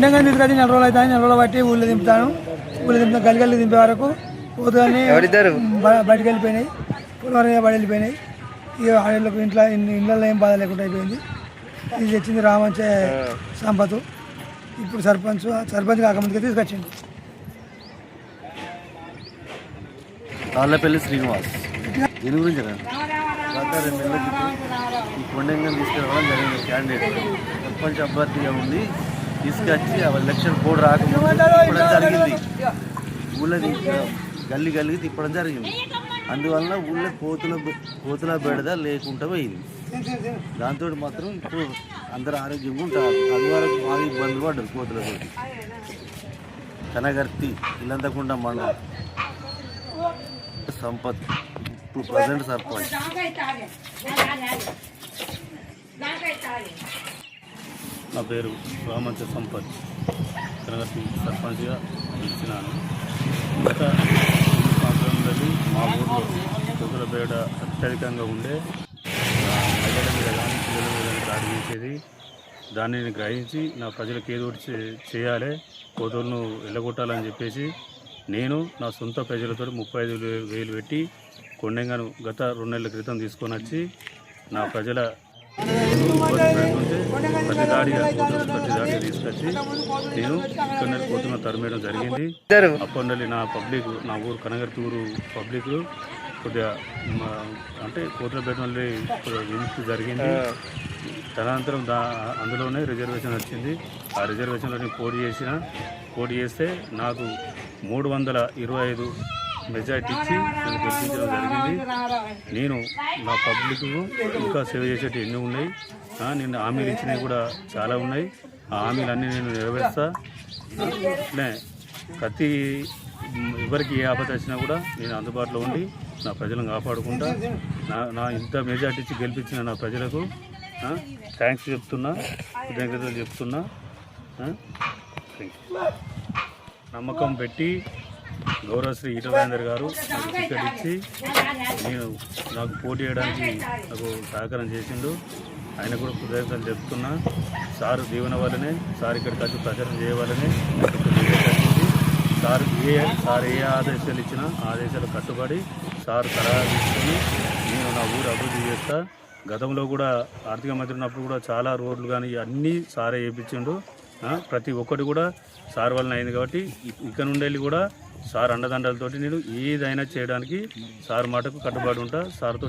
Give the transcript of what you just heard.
కొండంగా తీసుకొచ్చి నెల రోజులు అవుతాయి నెల రోజులు బట్టి ఊళ్ళో దింపుతాను. ఊళ్ళో దింపుతాను గల్లి గల్లి దింపే వరకు బ- బయటికి వెళ్ళిపోయినాయి. పొలం బడి వెళ్ళిపోయినాయి. ఇక వాళ్ళకి ఇంట్లో ఇళ్ళల్లో ఏం బాధ లేకుండా అయిపోయింది. ఇది తెచ్చింది రామంచే సంపత్. ఇప్పుడు సర్పంచ్ సర్పంచ్ కాకముందుకే తీసుకొచ్చింది తాళ్ళపల్లి శ్రీనివాస్. దీని గురించి రండి గత రెండు నెలల క్రితం ఈ కొండంగా తీసుకురావడం జరిగింది. క్యాండిడేట్. సర్పంచ్ అభ్యర్థిగా ఉండి తీసుకొచ్చి ఎలక్షన్ కోడ్ రాకముందు జరిగింది. ఊళ్ళో గల్లీ గల్లికి తిప్పడం జరిగింది. అందువలన ఊళ్ళో కోతుల కోతుల బెడద లేకుండా పోయింది. దాంతో మాత్రం ఇప్పుడు అందరూ ఆరోగ్యంగా ఉంటారు. అందువరకు బాగా ఇబ్బందులు పడ్డారు కోతులతో కనగర్తి ఇల్లంతకుండా మన సంపత్ ఇప్పుడు ప్రజెంట్ సర్పంచ్. నా పేరు రామంచ సంపత్. తిరగతి సర్పంచ్గా ఇచ్చినాను గత సంవత్సరంలో మా ఊర్లో కుదుల బేడ అత్యధికంగా ఉండే ఆ, మహిళల మీద కానీ పిల్లల మీద దానిని గ్రహించి నా ప్రజలకు ఏదో ఒకటి చే- చేయాలి కోతులను వెళ్ళగొట్టాలని చెప్పేసి నేను నా సొంత ప్రజలతో ముప్పై ఐదు వేలు పెట్టి కొండంగాను గత రెండు నెలల క్రితం తీసుకొని వచ్చి నా ప్రజల ప్రతి దాడిగా కోతులు ప్రతి దాడిగా తీసుకొచ్చి నేను తరిమేయడం జరిగింది అప్పటి నా పబ్లిక్ నా ఊరు కనగర్తి ఊరు పబ్లిక్ కొద్దిగా అంటే నుండి కొద్దిగా విముక్తి జరిగింది తదనంతరం దా అందులోనే రిజర్వేషన్ వచ్చింది. ఆ రిజర్వేషన్లో నేను పోటీ చేసిన. పోటీ చేస్తే నాకు మూడు వందల ఇరవై ఐదు మెజార్టీ ఇచ్చి నన్ను గెలిపించడం జరిగింది. నేను నా పబ్లిక్ ఇంకా సేవ చేసేవి ఎన్ని ఉన్నాయి. నేను హామీలు ఇచ్చినవి కూడా చాలా ఉన్నాయి. ఆ హామీలన్నీ నేను నెరవేరుస్తా. అట్లే ప్రతి ఎవరికి ఏ ఆపద వచ్చినా కూడా నేను అందుబాటులో ఉండి నా ప్రజలను కాపాడుకుంటా. నా నా ఇంత మెజార్టీ ఇచ్చి గెలిపించిన నా ప్రజలకు థ్యాంక్స్ చెప్తున్నా కృతజ్ఞతలు చెప్తున్నా. నమ్మకం పెట్టి గౌరవ శ్రీ ఈటరాజేందర్ గారు టికెట్ ఇచ్చి నేను నాకు పోటీ చేయడానికి నాకు సహకారం చేసిండు. ఆయన కూడా కృతజ్ఞతలు చెప్తున్నా సార్ దీవెన వల్లనే సార్ ఇక్కడికి వచ్చి ప్రచారం చేయవాలని సార్ ఏ సార్ ఏ ఆదేశాలు ఇచ్చినా ఆదేశాలు కట్టుబడి సార్ సలహా తీసుకొని నేను నా ఊరు అభివృద్ధి చేస్తా. గతంలో కూడా ఆర్థిక మంత్రి ఉన్నప్పుడు కూడా చాలా రోడ్లు కానీ అన్నీ సారే వేయించిండు ప్రతి ఒక్కటి కూడా సార్ వలన అయింది కాబట్టి ఇ- ఇక్కడ నుండి కూడా సార్ అండదండలతోటి నేను ఏదైనా చేయడానికి సార్ మాటకు కట్టుబడి ఉంటా సార్తో